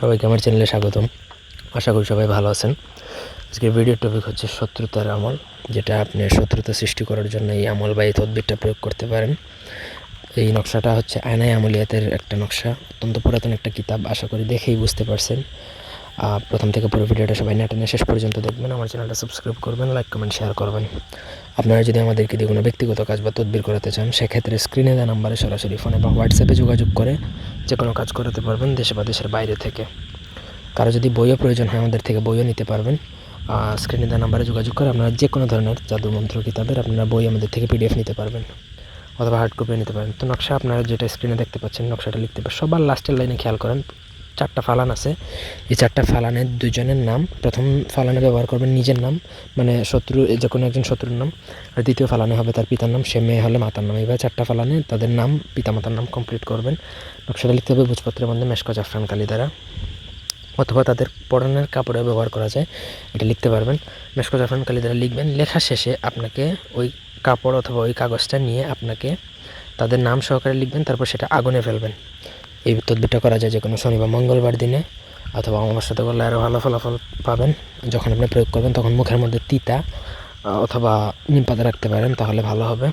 সবাইকে আমার চ্যানেলে স্বাগতম। আশা করি সবাই ভালো আছেন। আজকের ভিডিও টপিক হচ্ছে শত্রুতার আমল, যেটা আপনি শত্রুতা সৃষ্টি করার জন্য এই আমল বা এই তদবিরটা প্রয়োগ করতে পারেন। এই নকশাটা হচ্ছে আয়নায় আমলিয়াতের একটা নকশা, অত্যন্ত পুরাতন একটা কিতাব, আশা করি দেখেই বুঝতে পারছেন। প্রথম থেকে পুরো ভিডিওটা সবাই নেটেনে শেষ পর্যন্ত দেখবেন। আমার চ্যানেলটা সাবস্ক্রাইব করবেন লাইক কমেন্ট শেয়ার করবেন। আপনারা যদি আমাদেরকে দিয়ে কোনো ব্যক্তিগত কাজ বা তদবির করাতে চান, সেক্ষেত্রে স্ক্রিনে দেওয়া নাম্বারে সরাসরি ফোনে বা হোয়াটসঅ্যাপে যোগাযোগ করে যে কোনো কাজ করাতে পারবেন দেশে বা দেশের বাইরে থেকে। কারও যদি বইও প্রয়োজন হয় আমাদের থেকে বইও নিতে পারবেন। স্ক্রিনে দেওয়া নাম্বারে যোগাযোগ করে আপনারা যে কোনো ধরনের জাদু মন্ত্র, কিতাবের আপনারা বই আমাদের থেকে পিডিএফ নিতে পারবেন অথবা হার্ড কপিও নিতে পারেন তো নকশা আপনারা যেটা স্ক্রিনে দেখতে পাচ্ছেন, নকশাটা লিখতে পারেন সবার লাস্টের লাইনে খেয়াল করেন চারটা ফালান আছে। এই চারটা ফালানের দুজনের নাম, প্রথম ফালানে ব্যবহার করবেন নিজের নাম মানে শত্রু যে কোনো একজন শত্রুর নাম, আর দ্বিতীয় ফালানে হবে তার পিতার নাম, সে মেয়ে হলে মাতার নাম। এবার চারটা ফালানে তাদের নাম, পিতামাতার নাম কমপ্লিট করবেন। নকশাটা লিখতে হবে ভোজপত্রের মধ্যে মেশক জাফরান কালি দ্বারা। অথবা তাদের পরনের কাপড়ে ব্যবহার করা যায়, এটা লিখতে পারবেন। মেশকো জাফরান কালি দ্বারা লিখবেন। লেখা শেষে আপনাকে ওই কাপড় অথবা ওই কাগজটা নিয়ে আপনাকে তাদের নাম সহকারে লিখবেন, তারপর সেটা আগুনে ফেলবেন। এই তদবিরটা করা যায় যে কোনো শনি বা মঙ্গলবার দিনে, অথবা সাথে করলে আরও ভালো ফলাফল পাবেন। যখন আপনি প্রয়োগ করবেন, তখন মুখের মধ্যে তিতা অথবা নিম পাতা রাখতে পারেন, তাহলে ভালো হবে।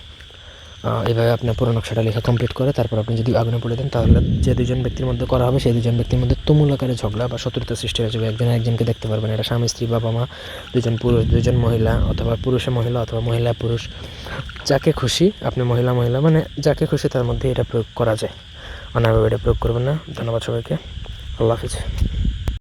এইভাবে আপনার পুরো নকশাটা লেখা কমপ্লিট করে, তারপর আপনি যদি আগুনে পড়ে দেন, তাহলে যে দুজন ব্যক্তির মধ্যে করা হবে, সেই দুজন ব্যক্তির মধ্যে তুমুল আকারে ঝগড়া বা শত্রুতা সৃষ্টি হয়ে যাবে। একজন একজনকে দেখতে পারবেন, এটা স্বামী, স্ত্রী, বাবা, মা, দুজন পুরুষ, দুজন মহিলা, অথবা পুরুষে মহিলা, অথবা মহিলা, পুরুষ। যাকে খুশি, আপনি মহিলা মহিলা মানে যাকে খুশি তার মধ্যে এটা প্রয়োগ করা যায়। অনাভাবে এটা প্রয়োগ করবেন না। ধন্যবাদ সবাইকে। আল্লাহ হাফিজ।